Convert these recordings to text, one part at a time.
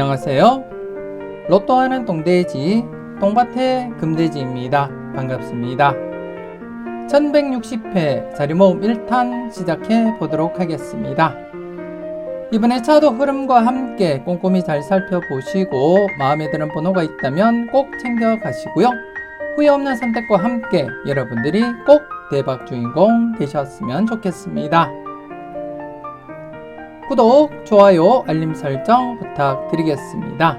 안녕하세요. 로또하는 똥돼지, 똥밭의 금돼지입니다. 반갑습니다. 1160회 자리모음 1탄 시작해 보도록 하겠습니다. 이번에 차도 흐름과 함께 꼼꼼히 잘 살펴보시고 마음에 드는 번호가 있다면 꼭 챙겨 가시고요. 후회 없는 선택과 함께 여러분들이 꼭 대박 주인공 되셨으면 좋겠습니다. 구독, 좋아요, 알림 설정 부탁드리겠습니다.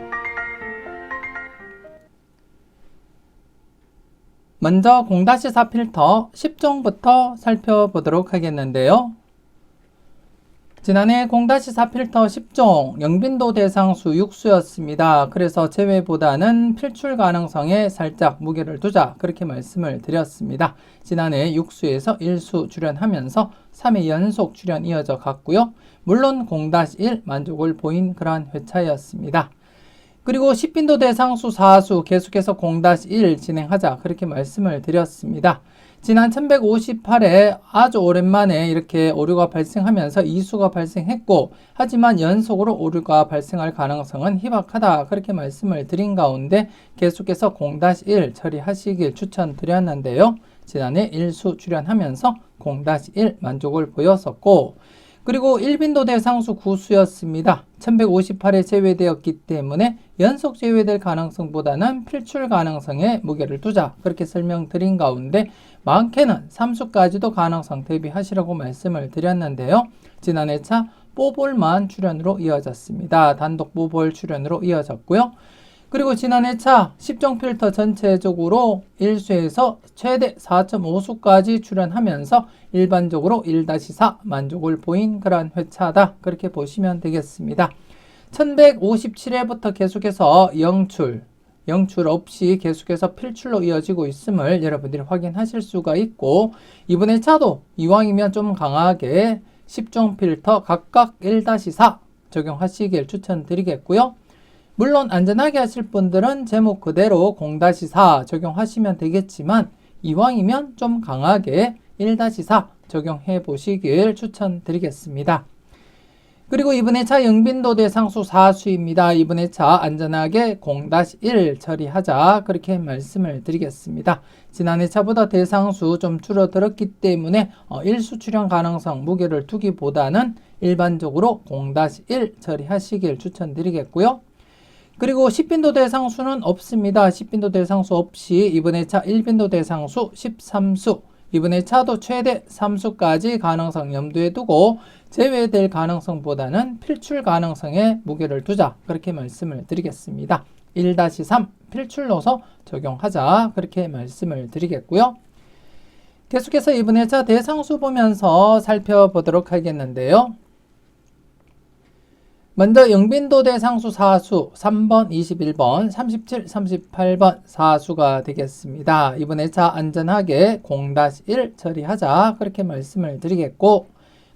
먼저 0-4 필터 10종부터 살펴보도록 하겠는데요. 지난해 0-4 필터 10종 영빈도 대상수 6수였습니다. 그래서 제외보다는 필출 가능성에 살짝 무게를 두자 그렇게 말씀을 드렸습니다. 지난해 6수에서 1수 출연하면서 3회 연속 출연 이어져 갔고요. 물론 0-1 만족을 보인 그러한 회차였습니다. 그리고 10빈도 대상수 4수 계속해서 0-1 진행하자 그렇게 말씀을 드렸습니다. 지난 1158에 아주 오랜만에 이렇게 오류가 발생하면서 이수가 발생했고 하지만 연속으로 오류가 발생할 가능성은 희박하다 그렇게 말씀을 드린 가운데 계속해서 0-1 처리하시길 추천드렸는데요. 지난해 1수 출연하면서 0-1 만족을 보였었고 그리고 1빈도 대상수 9수였습니다. 1158에 제외되었기 때문에 연속 제외될 가능성보다는 필출 가능성에 무게를 두자 그렇게 설명드린 가운데 많게는 3수까지도 가능성 대비하시라고 말씀을 드렸는데요. 지난 해 차 뽀볼만 출연으로 이어졌습니다. 단독 뽀볼 출연으로 이어졌고요. 그리고 지난해 차 10종 필터 전체적으로 1수에서 최대 4.5수까지 출연하면서 일반적으로 1-4 만족을 보인 그러한 회차다. 그렇게 보시면 되겠습니다. 1157회부터 계속해서 영출, 영출 없이 계속해서 필출로 이어지고 있음을 여러분들이 확인하실 수가 있고 이번에 차도 이왕이면 좀 강하게 10종 필터 각각 1-4 적용하시길 추천드리겠고요. 물론 안전하게 하실 분들은 제목 그대로 0-4 적용하시면 되겠지만 이왕이면 좀 강하게 1-4 적용해 보시길 추천드리겠습니다. 그리고 이번에 차 영빈도 대상수 4수입니다. 이번에 차 안전하게 0-1 처리하자 그렇게 말씀을 드리겠습니다. 지난해 차보다 대상수 좀 줄어들었기 때문에 1수 출현 가능성 무게를 두기보다는 일반적으로 0-1 처리하시길 추천드리겠고요. 그리고 10빈도 대상수는 없습니다. 10빈도 대상수 없이 이번에 차 1빈도 대상수 13수 이번에 차도 최대 3수까지 가능성 염두에 두고 제외될 가능성보다는 필출 가능성에 무게를 두자 그렇게 말씀을 드리겠습니다. 1-3 필출로서 적용하자 그렇게 말씀을 드리겠고요. 계속해서 이번에 차 대상수 보면서 살펴보도록 하겠는데요. 먼저 영빈도 대 상수 4수 3번, 21번, 37, 38번 4수가 되겠습니다. 이번에 차 안전하게 0-1 처리하자 그렇게 말씀을 드리겠고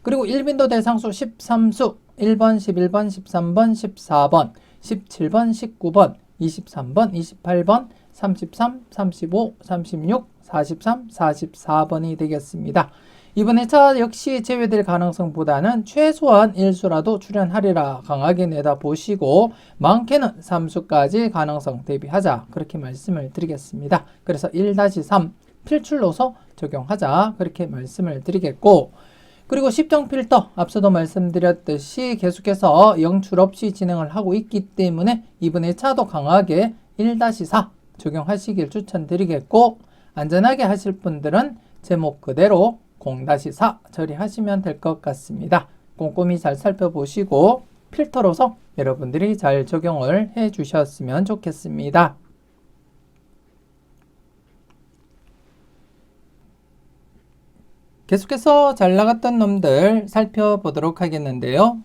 그리고 1빈도 대 상수 13수 1번, 11번, 13번, 14번, 17번, 19번, 23번, 28번, 33, 35, 36, 43, 44번이 되겠습니다. 이번에 차 역시 제외될 가능성보다는 최소한 1수라도 출연하리라 강하게 내다보시고 많게는 3수까지 가능성 대비하자 그렇게 말씀을 드리겠습니다. 그래서 1-3 필출로서 적용하자 그렇게 말씀을 드리겠고 그리고 10종 필터 앞서도 말씀드렸듯이 계속해서 영출 없이 진행을 하고 있기 때문에 이번에 차도 강하게 1-4 적용하시길 추천드리겠고 안전하게 하실 분들은 제목 그대로 0-4 처리하시면 될 것 같습니다. 꼼꼼히 잘 살펴보시고 필터로서 여러분들이 잘 적용을 해 주셨으면 좋겠습니다. 계속해서 잘 나갔던 놈들 살펴보도록 하겠는데요.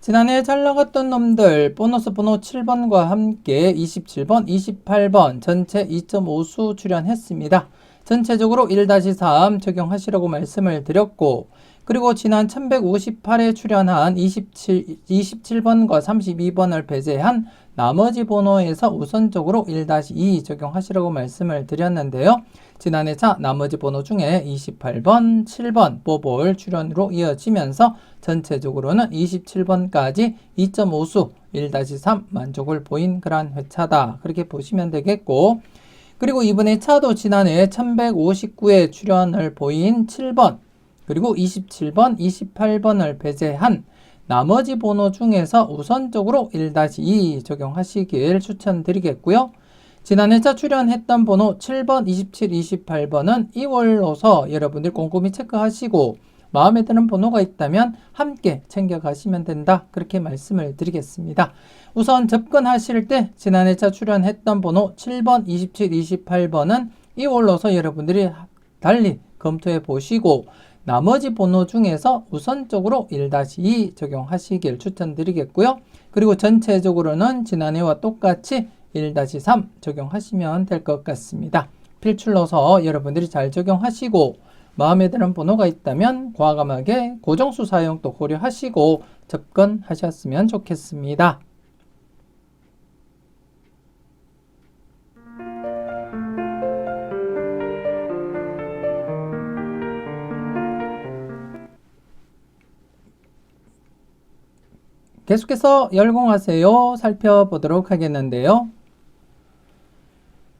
지난해 잘 나갔던 놈들 보너스 번호 7번과 함께 27번, 28번 전체 2.5수 출연했습니다. 전체적으로 1-3 적용하시라고 말씀을 드렸고 그리고 지난 1158회 출연한 27, 27번과 32번을 배제한 나머지 번호에서 우선적으로 1-2 적용하시라고 말씀을 드렸는데요. 지난해 차 나머지 번호 중에 28번, 7번 뽑을 출연으로 이어지면서 전체적으로는 27번까지 2.5수 1-3 만족을 보인 그러한 회차다. 그렇게 보시면 되겠고 그리고 이번에 차도 지난해 1159회 출연을 보인 7번 그리고 27번, 28번을 배제한 나머지 번호 중에서 우선적으로 1-2 적용하시길 추천드리겠고요. 지난해 차 출연했던 번호 7번, 27, 28번은 2월로서 여러분들 꼼꼼히 체크하시고 마음에 드는 번호가 있다면 함께 챙겨가시면 된다. 그렇게 말씀을 드리겠습니다. 우선 접근하실 때 지난해 차 출연했던 번호 7번, 27, 28번은 2월로서 여러분들이 달리 검토해 보시고 나머지 번호 중에서 우선적으로 1-2 적용하시길 추천드리겠고요. 그리고 전체적으로는 지난해와 똑같이 1-3 적용하시면 될 것 같습니다. 필출로서 여러분들이 잘 적용하시고 마음에 드는 번호가 있다면 과감하게 고정수 사용도 고려하시고 접근하셨으면 좋겠습니다. 계속해서 열공하세요 살펴보도록 하겠는데요.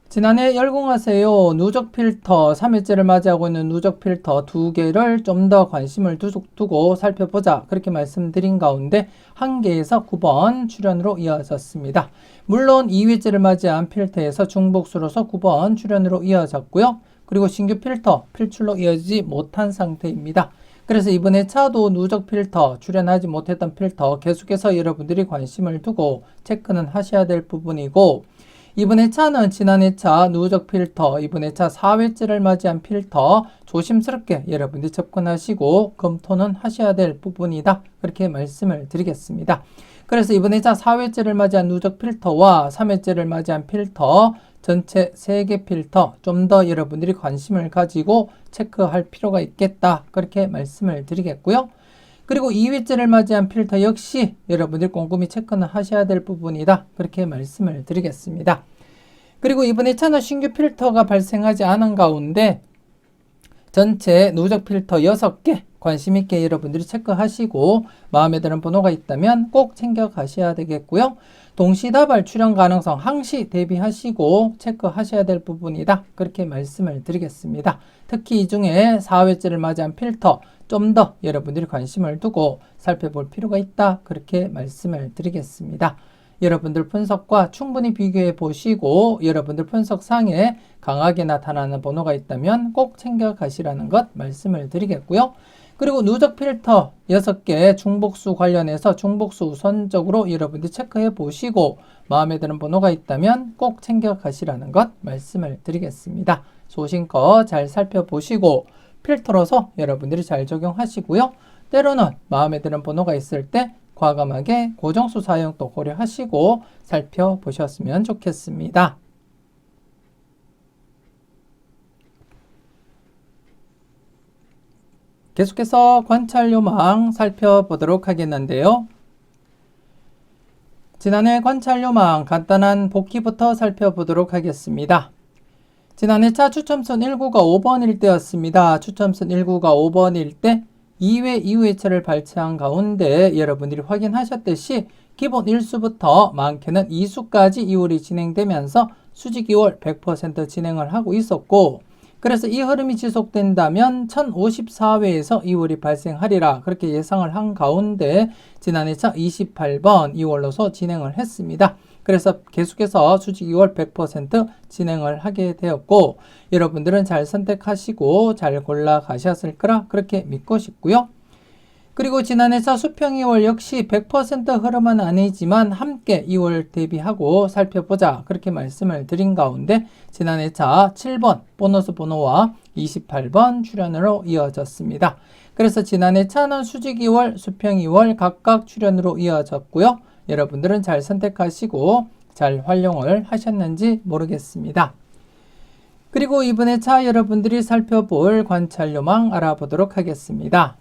지난해 열공하세요 누적 필터 3회째를 맞이하고 있는 누적 필터 두 개를 좀 더 관심을 두고 살펴보자 그렇게 말씀드린 가운데 한 개에서 9번 출연으로 이어졌습니다. 물론 2회째를 맞이한 필터에서 중복수로서 9번 출연으로 이어졌고요. 그리고 신규 필터 필출로 이어지지 못한 상태입니다. 그래서 이번에 차도 누적 필터, 출연하지 못했던 필터 계속해서 여러분들이 관심을 두고 체크는 하셔야 될 부분이고 이번에 차는 지난해 차 누적 필터, 이번에 차 4회째를 맞이한 필터 조심스럽게 여러분들이 접근하시고 검토는 하셔야 될 부분이다. 그렇게 말씀을 드리겠습니다. 그래서 이번에 차 4회째를 맞이한 누적 필터와 3회째를 맞이한 필터 전체 3개 필터 좀 더 여러분들이 관심을 가지고 체크할 필요가 있겠다. 그렇게 말씀을 드리겠고요. 그리고 2회째를 맞이한 필터 역시 여러분들 꼼꼼히 체크는 하셔야 될 부분이다. 그렇게 말씀을 드리겠습니다. 그리고 이번에 차는 신규 필터가 발생하지 않은 가운데 전체 누적 필터 6개 관심 있게 여러분들이 체크하시고 마음에 드는 번호가 있다면 꼭 챙겨 가셔야 되겠고요. 동시다발 출현 가능성 항시 대비하시고 체크하셔야 될 부분이다. 그렇게 말씀을 드리겠습니다. 특히 이 중에 4회째를 맞이한 필터 좀 더 여러분들이 관심을 두고 살펴볼 필요가 있다. 그렇게 말씀을 드리겠습니다. 여러분들 분석과 충분히 비교해 보시고 여러분들 분석상에 강하게 나타나는 번호가 있다면 꼭 챙겨 가시라는 것 말씀을 드리겠고요. 그리고 누적 필터 6개 중복수 관련해서 중복수 우선적으로 여러분들 체크해 보시고 마음에 드는 번호가 있다면 꼭 챙겨 가시라는 것 말씀을 드리겠습니다. 소신껏 잘 살펴보시고 필터로서 여러분들이 잘 적용하시고요. 때로는 마음에 드는 번호가 있을 때 과감하게 고정수 사용도 고려하시고 살펴보셨으면 좋겠습니다. 계속해서 관찰 요망 살펴보도록 하겠는데요. 지난해 관찰 요망 간단한 복귀부터 살펴보도록 하겠습니다. 지난해 차 추첨선 1구가 5번일 때였습니다. 추첨선 1구가 5번일 때 2회 이후회차를 발췌한 가운데 여러분들이 확인하셨듯이 기본 1수부터 많게는 2수까지 이월이 진행되면서 수직 2월 100% 진행을 하고 있었고 그래서 이 흐름이 지속된다면 1054회에서 2월이 발생하리라 그렇게 예상을 한 가운데 지난 해 차 28번 2월로서 진행을 했습니다. 그래서 계속해서 수직 2월 100% 진행을 하게 되었고 여러분들은 잘 선택하시고 잘 골라 가셨을 거라 그렇게 믿고 싶고요. 그리고 지난해차 수평 2월 역시 100% 흐름은 아니지만 함께 2월 대비하고 살펴보자 그렇게 말씀을 드린 가운데 지난해 차 7번 보너스 번호와 28번 출연으로 이어졌습니다. 그래서 지난해 차는 수직 2월, 수평 2월 각각 출연으로 이어졌고요. 여러분들은 잘 선택하시고 잘 활용을 하셨는지 모르겠습니다. 그리고 이번에 차 여러분들이 살펴볼 관찰 요망 알아보도록 하겠습니다.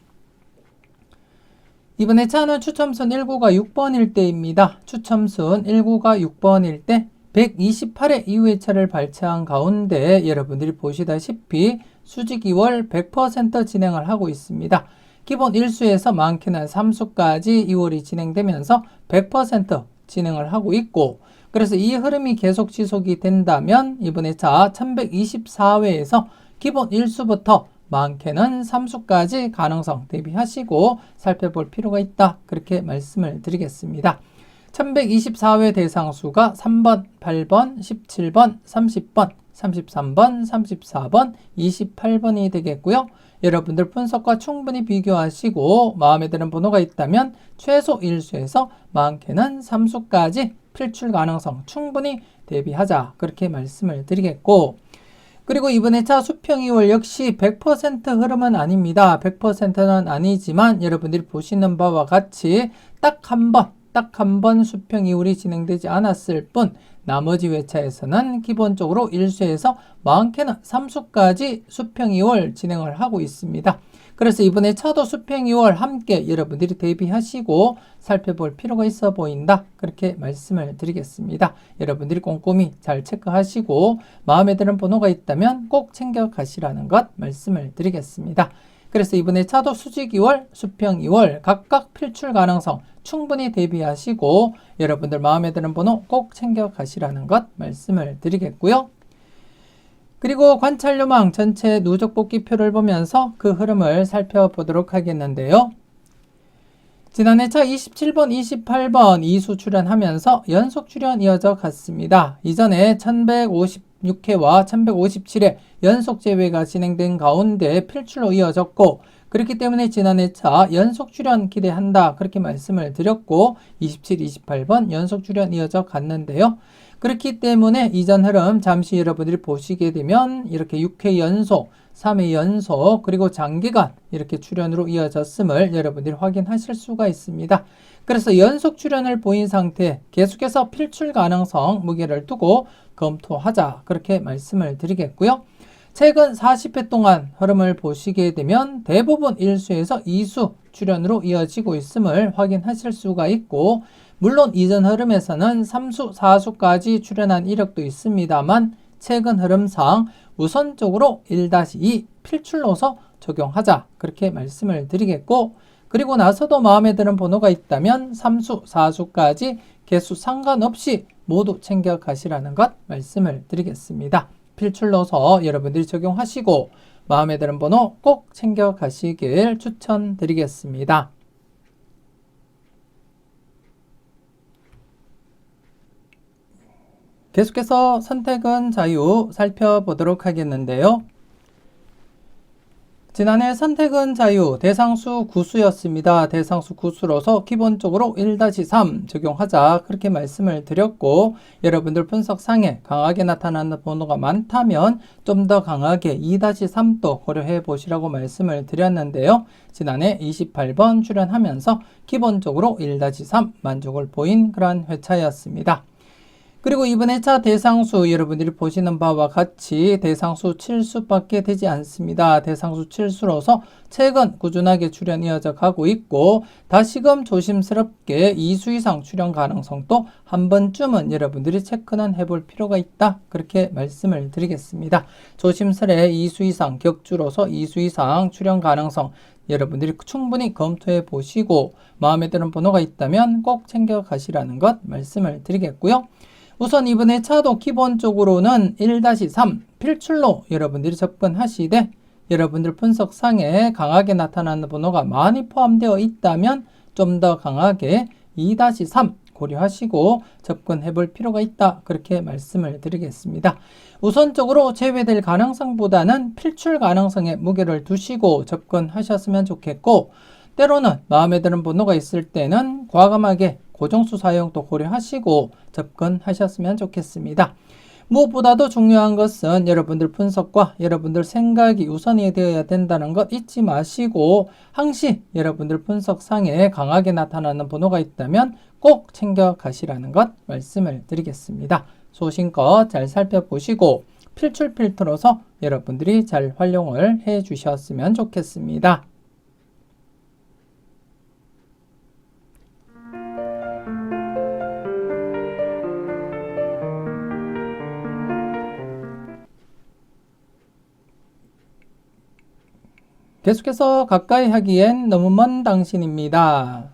이번에 차는 추첨순 1구가 6번일 때입니다. 추첨순 1구가 6번일 때 128회 이후의 차를 발췌한 가운데 여러분들이 보시다시피 수직 2월 100% 진행을 하고 있습니다. 기본 1수에서 많게는 3수까지 2월이 진행되면서 100% 진행을 하고 있고 그래서 이 흐름이 계속 지속이 된다면 이번에 차 1124회에서 기본 1수부터 많게는 3수까지 가능성 대비하시고 살펴볼 필요가 있다. 그렇게 말씀을 드리겠습니다. 1124회 대상수가 3번, 8번, 17번, 30번, 33번, 34번, 28번이 되겠고요. 여러분들 분석과 충분히 비교하시고 마음에 드는 번호가 있다면 최소 1수에서 많게는 3수까지 필출 가능성 충분히 대비하자. 그렇게 말씀을 드리겠고 그리고 이번에 차 수평 2월 역시 100% 흐름은 아닙니다. 100%는 아니지만 여러분들이 보시는 바와 같이 딱 한 번, 딱 한 번 수평 2월이 진행되지 않았을 뿐 나머지 회차에서는 기본적으로 1수에서 많게는 3수까지 수평 2월 진행을 하고 있습니다. 그래서 이번에 차도 수평 2월 함께 여러분들이 대비하시고 살펴볼 필요가 있어 보인다. 그렇게 말씀을 드리겠습니다. 여러분들이 꼼꼼히 잘 체크하시고 마음에 드는 번호가 있다면 꼭 챙겨 가시라는 것 말씀을 드리겠습니다. 그래서 이번에 차도 수직 2월, 수평 2월 각각 필출 가능성 충분히 대비하시고 여러분들 마음에 드는 번호 꼭 챙겨 가시라는 것 말씀을 드리겠고요. 그리고 관찰요망 전체 누적 복귀표를 보면서 그 흐름을 살펴보도록 하겠는데요. 지난 해 차 27번, 28번 이수 출연하면서 연속 출연 이어져 갔습니다. 이전에 1156회와 1157회 연속 제외가 진행된 가운데 필출로 이어졌고 그렇기 때문에 지난 해 차 연속 출연 기대한다 그렇게 말씀을 드렸고 27, 28번 연속 출연 이어져 갔는데요. 그렇기 때문에 이전 흐름 잠시 여러분들이 보시게 되면 이렇게 6회 연속, 3회 연속, 그리고 장기간 이렇게 출연으로 이어졌음을 여러분들이 확인하실 수가 있습니다. 그래서 연속 출연을 보인 상태 계속해서 필출 가능성 무게를 두고 검토하자 그렇게 말씀을 드리겠고요. 최근 40회 동안 흐름을 보시게 되면 대부분 1수에서 2수 출연으로 이어지고 있음을 확인하실 수가 있고 물론 이전 흐름에서는 3수, 4수까지 출연한 이력도 있습니다만 최근 흐름상 우선적으로 1-2 필출로서 적용하자 그렇게 말씀을 드리겠고 그리고 나서도 마음에 드는 번호가 있다면 3수, 4수까지 개수 상관없이 모두 챙겨 가시라는 것 말씀을 드리겠습니다. 필출로서 여러분들이 적용하시고 마음에 드는 번호 꼭 챙겨 가시길 추천드리겠습니다. 계속해서 선택은 자유 살펴보도록 하겠는데요. 지난해 선택은 자유 대상수 구수였습니다. 대상수 구수로서 기본적으로 1-3 적용하자 그렇게 말씀을 드렸고 여러분들 분석상에 강하게 나타나는 번호가 많다면 좀 더 강하게 2-3도 고려해 보시라고 말씀을 드렸는데요. 지난해 28번 출연하면서 기본적으로 1-3 만족을 보인 그러한 회차였습니다. 그리고 이번에 차 대상수 여러분들이 보시는 바와 같이 대상수 7수밖에 되지 않습니다. 대상수 7수로서 최근 꾸준하게 출연 이어져 가고 있고 다시금 조심스럽게 2수 이상 출연 가능성도 한 번쯤은 여러분들이 체크는 해볼 필요가 있다. 그렇게 말씀을 드리겠습니다. 조심스레 2수 이상 격주로서 2수 이상 출연 가능성 여러분들이 충분히 검토해 보시고 마음에 드는 번호가 있다면 꼭 챙겨 가시라는 것 말씀을 드리겠고요. 우선 이번에 차도 기본적으로는 1-3 필출로 여러분들이 접근하시되 여러분들 분석상에 강하게 나타나는 번호가 많이 포함되어 있다면 좀 더 강하게 2-3 고려하시고 접근해 볼 필요가 있다. 그렇게 말씀을 드리겠습니다. 우선적으로 제외될 가능성보다는 필출 가능성에 무게를 두시고 접근하셨으면 좋겠고 때로는 마음에 드는 번호가 있을 때는 과감하게 고정수 사용도 고려하시고 접근하셨으면 좋겠습니다. 무엇보다도 중요한 것은 여러분들 분석과 여러분들 생각이 우선이 되어야 된다는 것 잊지 마시고 항시 여러분들 분석상에 강하게 나타나는 번호가 있다면 꼭 챙겨 가시라는 것 말씀을 드리겠습니다. 소신껏 잘 살펴보시고 필출 필터로서 여러분들이 잘 활용을 해 주셨으면 좋겠습니다. 계속해서 가까이 하기엔 너무 먼 당신입니다.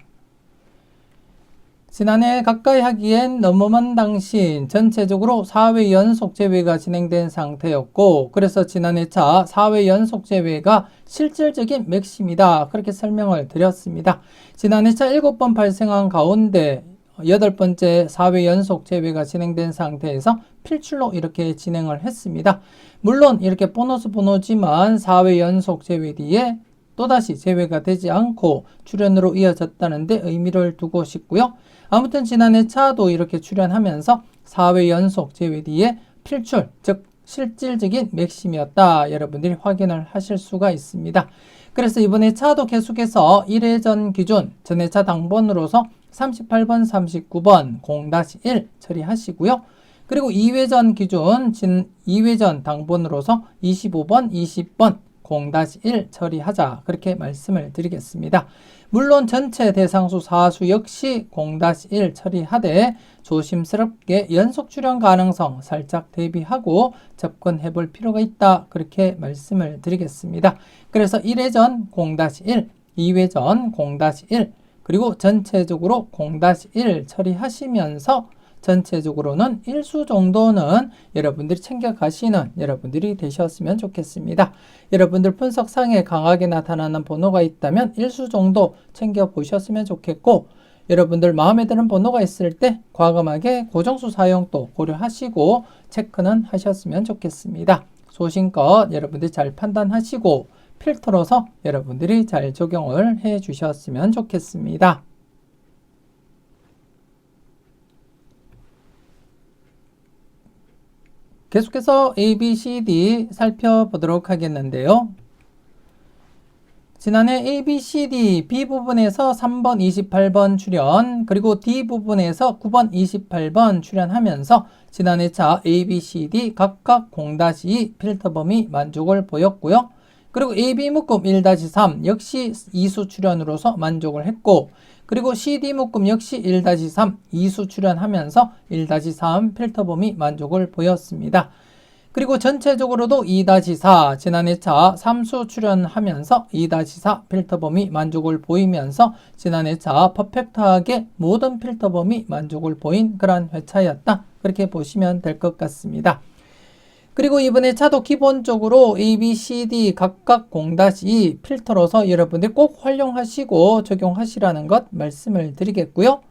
지난해 가까이 하기엔 너무 먼 당신 전체적으로 4회 연속 제외가 진행된 상태였고 그래서 지난해 차 4회 연속 제외가 실질적인 맥심이다 그렇게 설명을 드렸습니다. 지난해 차 7번 발생한 가운데 여덟 번째 4회 연속 제외가 진행된 상태에서 필출로 이렇게 진행을 했습니다. 물론 이렇게 보너스 번호지만 4회 연속 제외 뒤에 또다시 제외가 되지 않고 출연으로 이어졌다는데 의미를 두고 싶고요. 아무튼 지난해 차도 이렇게 출연하면서 4회 연속 제외 뒤에 필출, 즉 실질적인 맥심이었다. 여러분들이 확인을 하실 수가 있습니다. 그래서 이번에 차도 계속해서 1회전 기준 전회차 당번으로서 38번, 39번 0-1 처리하시고요. 그리고 2회전 기준 진 2회전 당번으로서 25번, 20번 0-1 처리하자 그렇게 말씀을 드리겠습니다. 물론 전체 대상수 사수 역시 0-1 처리하되 조심스럽게 연속 출현 가능성 살짝 대비하고 접근해 볼 필요가 있다 그렇게 말씀을 드리겠습니다. 그래서 1회전 0-1, 2회전 0-1 그리고 전체적으로 0-1 처리하시면서 전체적으로는 일수 정도는 여러분들이 챙겨가시는 여러분들이 되셨으면 좋겠습니다. 여러분들 분석상에 강하게 나타나는 번호가 있다면 일수 정도 챙겨보셨으면 좋겠고 여러분들 마음에 드는 번호가 있을 때 과감하게 고정수 사용도 고려하시고 체크는 하셨으면 좋겠습니다. 소신껏 여러분들이 잘 판단하시고 필터로서 여러분들이 잘 적용을 해 주셨으면 좋겠습니다. 계속해서 A, B, C, D 살펴보도록 하겠는데요. 지난해 A, B, C, D, B 부분에서 3번, 28번 출연, 그리고 D 부분에서 9번, 28번 출연하면서 지난해 차 A, B, C, D 각각 0-2 필터 범위 만족을 보였고요. 그리고 AB 묶음 1-3 역시 이수 출연으로서 만족을 했고 그리고 CD 묶음 역시 1-3 이수 출연하면서 1-3 필터 범위 만족을 보였습니다. 그리고 전체적으로도 2-4 지난해 차 3수 출연하면서 2-4 필터 범위 만족을 보이면서 지난해 차 퍼펙트하게 모든 필터 범위 만족을 보인 그런 회차였다. 그렇게 보시면 될 것 같습니다. 그리고 이번에 차도 기본적으로 A, B, C, D 각각 0-2 필터로서 여러분들 꼭 활용하시고 적용하시라는 것 말씀을 드리겠고요.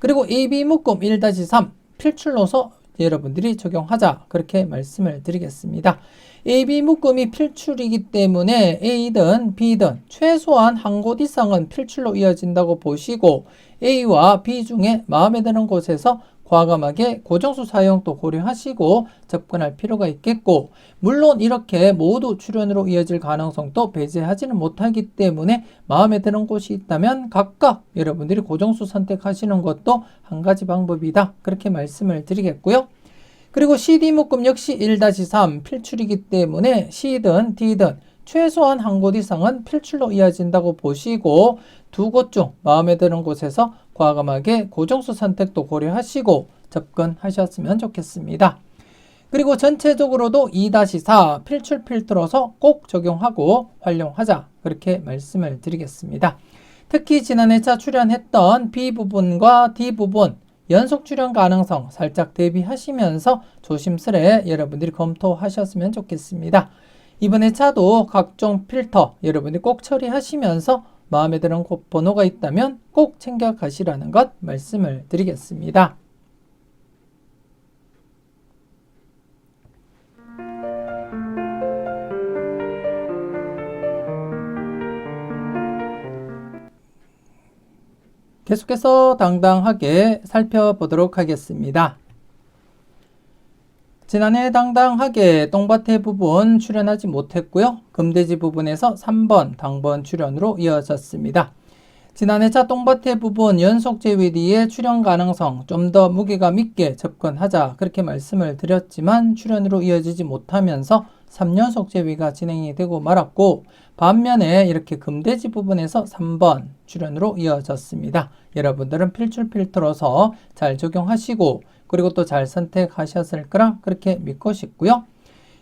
그리고 A, B 묶음 1-3 필출로서 여러분들이 적용하자 그렇게 말씀을 드리겠습니다. A, B 묶음이 필출이기 때문에 A든 B든 최소한 한 곳 이상은 필출로 이어진다고 보시고 A와 B 중에 마음에 드는 곳에서 과감하게 고정수 사용도 고려하시고 접근할 필요가 있겠고 물론 이렇게 모두 출연으로 이어질 가능성도 배제하지는 못하기 때문에 마음에 드는 곳이 있다면 각각 여러분들이 고정수 선택하시는 것도 한 가지 방법이다 그렇게 말씀을 드리겠고요. 그리고 CD 묶음 역시 1-3 필출이기 때문에 C든 D든 최소한 한 곳 이상은 필출로 이어진다고 보시고 두 곳 중 마음에 드는 곳에서 과감하게 고정수 선택도 고려하시고 접근하셨으면 좋겠습니다. 그리고 전체적으로도 2-4 필출 필터로서 꼭 적용하고 활용하자 그렇게 말씀을 드리겠습니다. 특히 지난해 차 출연했던 B 부분과 D 부분 연속 출연 가능성 살짝 대비하시면서 조심스레 여러분들이 검토하셨으면 좋겠습니다. 이번에 차도 각종 필터 여러분들이 꼭 처리하시면서 마음에 드는 번호가 있다면 꼭 챙겨 가시라는 것 말씀을 드리겠습니다. 계속해서 당당하게 살펴보도록 하겠습니다. 지난해 당당하게 똥밭에 부분 출연하지 못했고요. 금돼지 부분에서 3번 당번 출연으로 이어졌습니다. 지난해 차 똥밭에 부분 연속 제외 뒤에 출연 가능성 좀 더 무게감 있게 접근하자 그렇게 말씀을 드렸지만 출연으로 이어지지 못하면서 3연속 제외가 진행이 되고 말았고 반면에 이렇게 금돼지 부분에서 3번 출연으로 이어졌습니다. 여러분들은 필출 필터로서 잘 적용하시고 그리고 또 잘 선택하셨을 거라 그렇게 믿고 싶고요.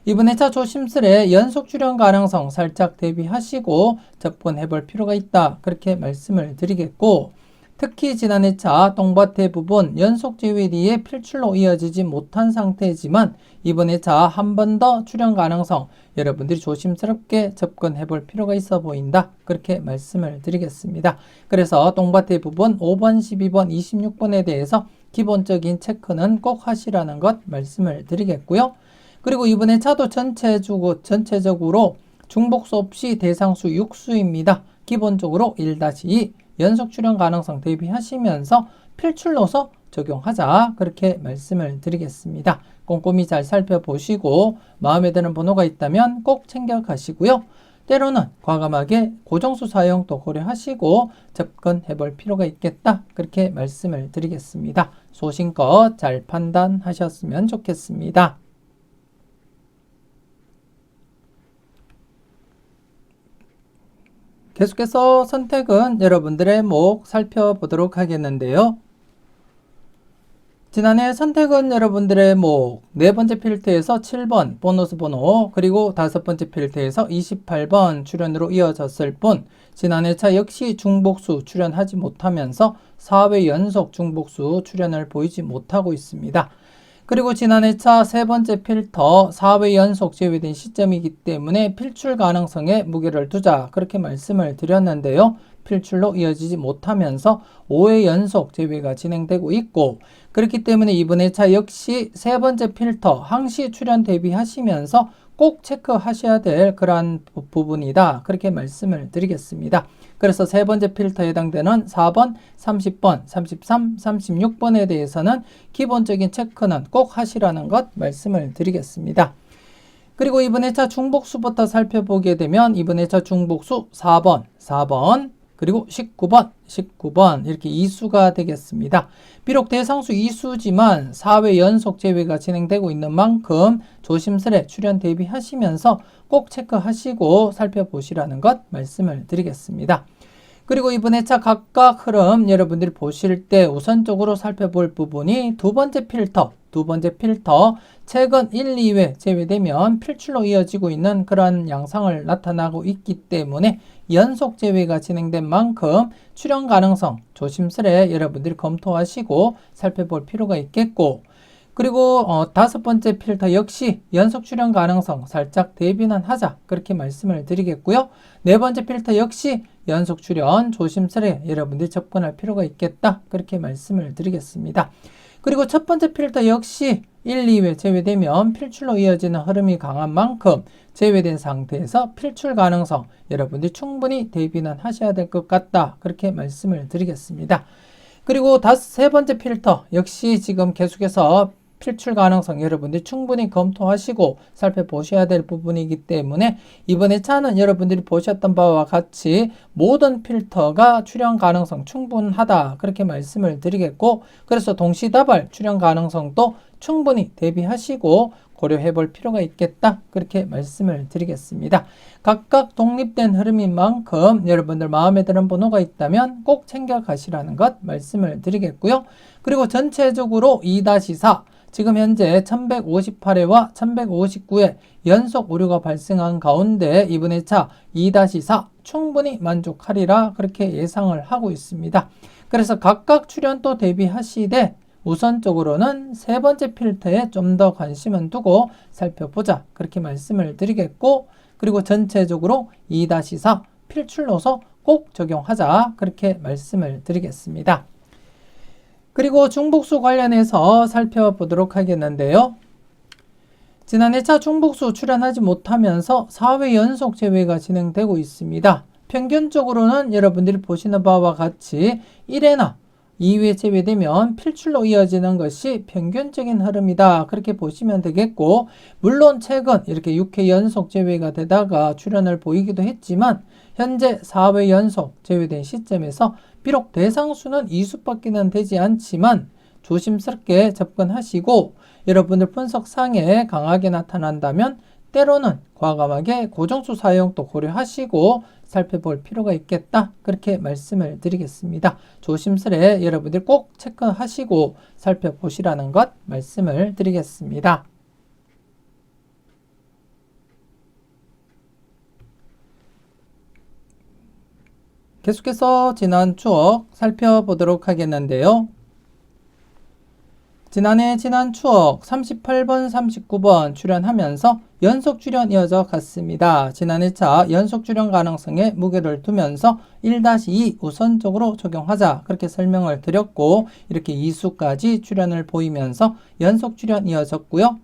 이번 회차 조심스레 연속 출연 가능성 살짝 대비하시고 접근해 볼 필요가 있다. 그렇게 말씀을 드리겠고, 특히 지난 회차 똥밭의 부분 연속 제외 뒤에 필출로 이어지지 못한 상태지만 이번 회차 한 번 더 출연 가능성 여러분들이 조심스럽게 접근해 볼 필요가 있어 보인다. 그렇게 말씀을 드리겠습니다. 그래서 똥밭의 부분 5번, 12번, 26번에 대해서 기본적인 체크는 꼭 하시라는 것 말씀을 드리겠고요. 그리고 이번에 차도 전체적으로, 전체적으로 중복수 없이 대상수 6수입니다. 기본적으로 1-2 연속 출현 가능성 대비하시면서 필출로서 적용하자 그렇게 말씀을 드리겠습니다. 꼼꼼히 잘 살펴보시고 마음에 드는 번호가 있다면 꼭 챙겨 가시고요. 때로는 과감하게 고정수 사용도 고려하시고 접근해 볼 필요가 있겠다. 그렇게 말씀을 드리겠습니다. 소신껏 잘 판단하셨으면 좋겠습니다. 계속해서 선택은 여러분들의 목 살펴보도록 하겠는데요. 지난해 선택은 여러분들의 목, 네 번째 필드에서 7번 보너스 번호, 그리고 다섯 번째 필드에서 28번 출연으로 이어졌을 뿐, 지난해 차 역시 중복수 출연하지 못하면서 4회 연속 중복수 출연을 보이지 못하고 있습니다. 그리고 지난해 차 세 번째 필터 4회 연속 제외된 시점이기 때문에 필출 가능성에 무게를 두자 그렇게 말씀을 드렸는데요. 필출로 이어지지 못하면서 5회 연속 제외가 진행되고 있고 그렇기 때문에 이번 회차 역시 세 번째 필터 항시 출연 대비하시면서 꼭 체크하셔야 될 그러한 부분이다. 그렇게 말씀을 드리겠습니다. 그래서 세 번째 필터에 해당되는 4번, 30번, 33, 36번에 대해서는 기본적인 체크는 꼭 하시라는 것 말씀을 드리겠습니다. 그리고 이번 회차 중복수부터 살펴보게 되면 이번 회차 중복수 4번, 4번, 그리고 19번, 19번 이렇게 이수가 되겠습니다. 비록 대상수 이수지만 4회 연속 제외가 진행되고 있는 만큼 조심스레 출연 대비하시면서 꼭 체크하시고 살펴보시라는 것 말씀을 드리겠습니다. 그리고 이번 회차 각각 흐름 여러분들이 보실 때 우선적으로 살펴볼 부분이 두 번째 필터, 두 번째 필터. 최근 1, 2회 제외되면 필출로 이어지고 있는 그런 양상을 나타나고 있기 때문에 연속 제외가 진행된 만큼 출현 가능성 조심스레 여러분들이 검토하시고 살펴볼 필요가 있겠고 그리고 어, 다섯 번째 필터 역시 연속 출현 가능성 살짝 대비는 하자 그렇게 말씀을 드리겠고요. 네 번째 필터 역시 연속 출현 조심스레 여러분들이 접근할 필요가 있겠다 그렇게 말씀을 드리겠습니다. 그리고 첫 번째 필터 역시 1, 2회 제외되면 필출로 이어지는 흐름이 강한 만큼 제외된 상태에서 필출 가능성 여러분들이 충분히 대비는 하셔야 될 것 같다 그렇게 말씀을 드리겠습니다. 그리고 다섯 세 번째 필터 역시 지금 계속해서 필출 가능성 여러분들이 충분히 검토하시고 살펴보셔야 될 부분이기 때문에 이번에 차는 여러분들이 보셨던 바와 같이 모든 필터가 출현 가능성 충분하다 그렇게 말씀을 드리겠고 그래서 동시다발 출현 가능성도 충분히 대비하시고 고려해 볼 필요가 있겠다. 그렇게 말씀을 드리겠습니다. 각각 독립된 흐름인 만큼 여러분들 마음에 드는 번호가 있다면 꼭 챙겨 가시라는 것 말씀을 드리겠고요. 그리고 전체적으로 2-4 지금 현재 1158회와 1159회 연속 오류가 발생한 가운데 이번 회차 2-4 충분히 만족하리라 그렇게 예상을 하고 있습니다. 그래서 각각 출연도 대비하시되 우선적으로는 세 번째 필터에 좀 더 관심을 두고 살펴보자 그렇게 말씀을 드리겠고 그리고 전체적으로 2-4 필출로서 꼭 적용하자 그렇게 말씀을 드리겠습니다. 그리고 중복수 관련해서 살펴보도록 하겠는데요. 지난 해차 중복수 출연하지 못하면서 4회 연속 제외가 진행되고 있습니다. 평균적으로는 여러분들이 보시는 바와 같이 1회나 2회 제외되면 필출로 이어지는 것이 평균적인 흐름이다. 그렇게 보시면 되겠고, 물론 최근 이렇게 6회 연속 제외가 되다가 출연을 보이기도 했지만, 현재 4회 연속 제외된 시점에서 비록 대상수는 2수밖에는 되지 않지만 조심스럽게 접근하시고 여러분들 분석상에 강하게 나타난다면 때로는 과감하게 고정수 사용도 고려하시고 살펴볼 필요가 있겠다. 그렇게 말씀을 드리겠습니다. 조심스레 여러분들 꼭 체크하시고 살펴보시라는 것 말씀을 드리겠습니다. 계속해서 지난 추억 살펴보도록 하겠는데요. 지난해 지난 추억 38번, 39번 출연하면서 연속 출연 이어져 갔습니다. 지난해 차 연속 출연 가능성에 무게를 두면서 1-2 우선적으로 적용하자 그렇게 설명을 드렸고 이렇게 2수까지 출연을 보이면서 연속 출연 이어졌고요.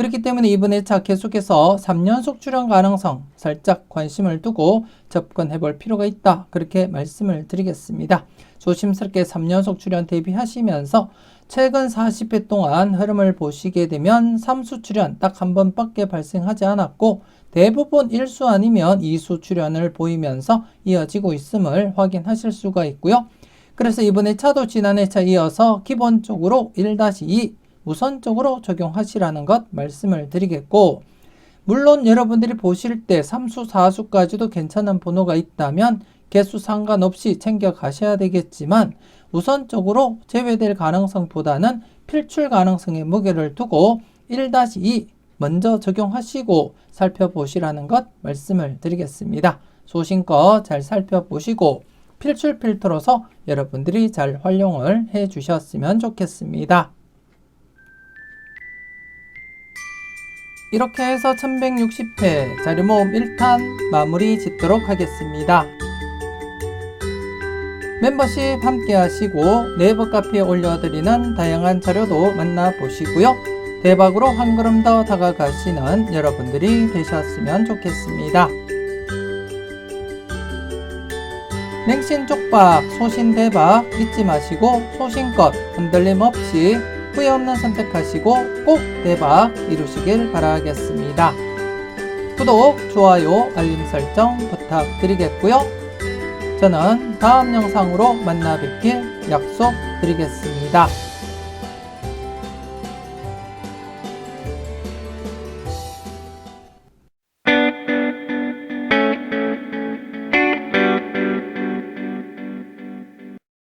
그렇기 때문에 이번에 차 계속해서 3연속 출연 가능성 살짝 관심을 두고 접근해 볼 필요가 있다. 그렇게 말씀을 드리겠습니다. 조심스럽게 3연속 출연 대비하시면서 최근 40회 동안 흐름을 보시게 되면 3수 출연 딱 한 번밖에 발생하지 않았고 대부분 1수 아니면 2수 출연을 보이면서 이어지고 있음을 확인하실 수가 있고요. 그래서 이번에 차도 지난해 차 이어서 기본적으로 1-2 우선적으로 적용하시라는 것 말씀을 드리겠고 물론 여러분들이 보실 때 3수, 4수까지도 괜찮은 번호가 있다면 개수 상관없이 챙겨 가셔야 되겠지만 우선적으로 제외될 가능성보다는 필출 가능성에 무게를 두고 1-2 먼저 적용하시고 살펴보시라는 것 말씀을 드리겠습니다. 소신껏 잘 살펴보시고 필출 필터로서 여러분들이 잘 활용을 해 주셨으면 좋겠습니다. 이렇게 해서 1160회 자료 모음 1탄 마무리 짓도록 하겠습니다. 멤버십 함께 하시고 네이버 카페에 올려드리는 다양한 자료도 만나보시고요. 대박으로 한 걸음 더 다가가시는 여러분들이 되셨으면 좋겠습니다. 냉신 쪽박, 소신 대박 잊지 마시고 소신껏 흔들림 없이 후회 없는 선택하시고 꼭 대박 이루시길 바라겠습니다. 구독, 좋아요, 알림 설정 부탁드리겠고요. 저는 다음 영상으로 만나 뵙길 약속드리겠습니다.